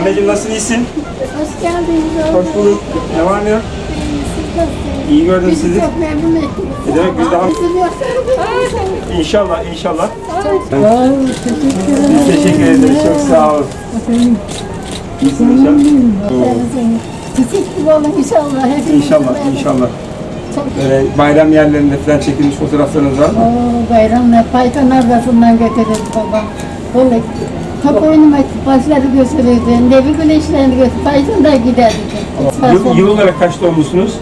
Anneciğim nasılsın iyisin? Hoş geldiniz. Hoş bulduk. Ne var ne yok? Siz nasılsınız? İyi gördüm Bizi sizi. çok memnun ettiniz. Ne demek biz daha... İnşallah, inşallah. Teşekkür ederim. Biz teşekkür ederiz. Çok sağ olun. İyisiniz inşallah. Çiçek gibi olun inşallah. Hepiniz İnşallah, böyle inşallah. Çok Böyle bayram yerlerinde falan çekilmiş fotoğraflarınız var mı? Oo, bayramla paytan arasından götürürdü babam. Böyle top oynamak başları götürürdü. Nevi güneşlerini götürürdü. Paytan da giderdik. Yıl, yıl olarak kaç doğumlusunuz?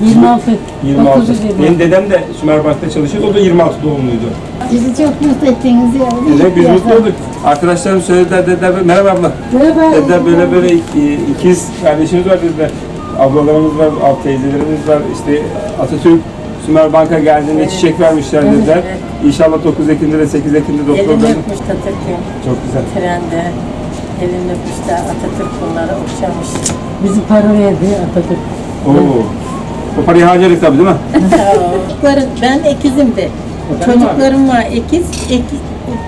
26. 26. 30 Benim dedem de Sümerbank'ta çalışıyordu. O da 26 doğumluydu. Bizi çok mutlu ettiniz ya. Demek biz mutlu olduk. Arkadaşlarım söylediler dediler merhaba abla. Merhaba. Dediler böyle böyle ik- ikiz kardeşimiz var dediler. Ablalarımız var, alt teyzelerimiz var. İşte Atatürk Sümerbank'a geldiğinde çiçek vermişler dediler. İnşallah 9 Ekim'de de 8 Ekim'de Elini doktorların. öpmüş Atatürk'ün Çok güzel. trende. Elini öpmüşler Atatürk bunları okşamış. Bizi para verdi Atatürk. Oo. O parayı harcadık tabii değil mi? Çocuklarım, ben ikizimdi. Çocuklarım var ikiz, iki,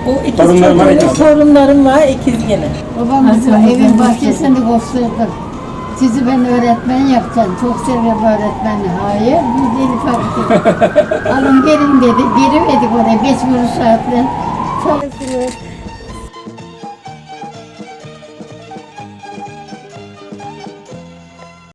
o ikiz Torunlarım var, çocuğum- ikiz. torunlarım var ikiz gene. Babam bizi evin bahçesini gösterdi. Sizi ben öğretmen yapacağım. Çok seviyorum öğretmeni. Hayır, biz deli fabrika. Kuruş saatle. Çalışıyoruz.